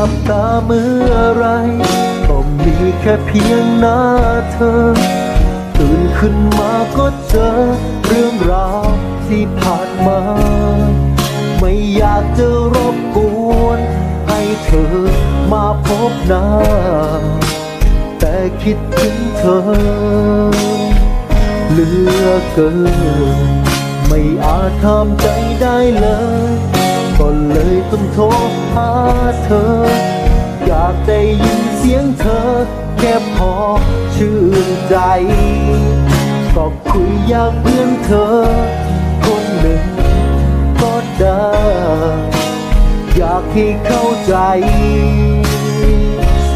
หลับตาเมื่อไรก็มีแค่เพียงหน้าเธอ ตื่นขึ้นมาก็เจอเรื่องราวที่ผ่านมา ไม่อยากจะรบกวน ให้เธอมาพบหน้า แต่คิดถึงเธอ เหลือเกิน ไม่อาจทำใจได้เลย ยต้องโทรหาเธอ อยากได้ยินเสียงเธอ แค่พอชื่นใจ ก็คุยอยากเพื่อนเธอ คนหนึ่งก็ได้อยากให้เข้าใจ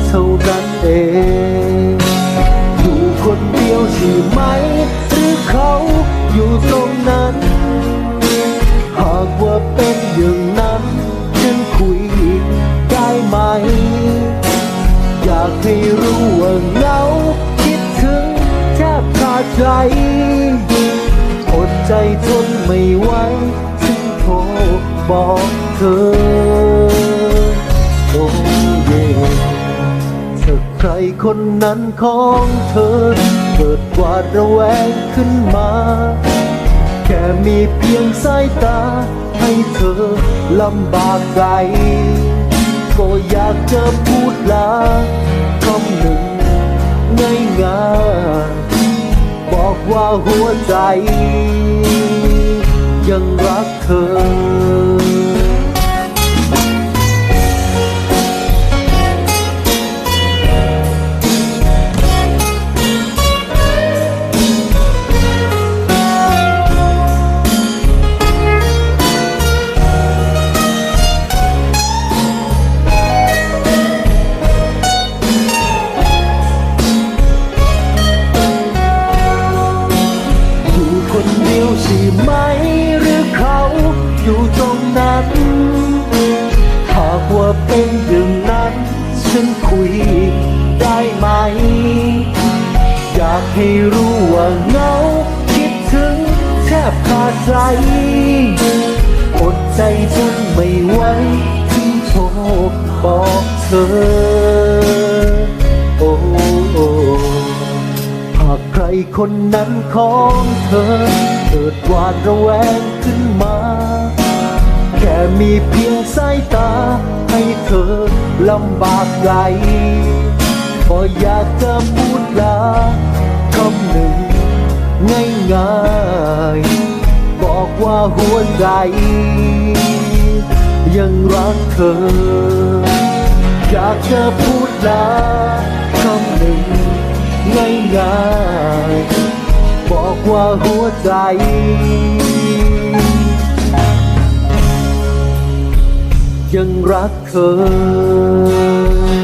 เท่านั้นเอง อยู่คนเดียวใช่ไหม อยากให้รู้ว่าเหงาคิดถึงแทบขาดใจอดใจทนไม่ไหวถึงโทรบอกเธอโอ้เย่ถ้าใครคนนั้นของเธอ เกิดหวาดระแวงขึ้นมา แค่มีเพียงสายตา ให้เธอลำบากใจก็อยากจะพูดลา คำหนึ่งง่ายๆบอกว่าหัวใจ ยังรักเธอ อยู่ตรงนั้น หากว่าเป็นอย่างนั้นฉันคุยได้ไหม อยากให้รู้ว่าเงาคิดถึงแทบขาดใจอดใจจนไม่ไหวถึงโทรบอกเธอ โอ้โอ้หากใครคนนั้นของเธอ เกิดหวาดระแวงขึ้นมา มีเพียงสายตา ให้เธอลำบากใจก็อยากจะพูดลาคำหนึ่งง่ายๆบอกว่าหัวใจ ยังรักเธอ อยากจะพูดลาคำหนึ่งง่ายๆบอกว่าหัวใจ ยังรักเธอ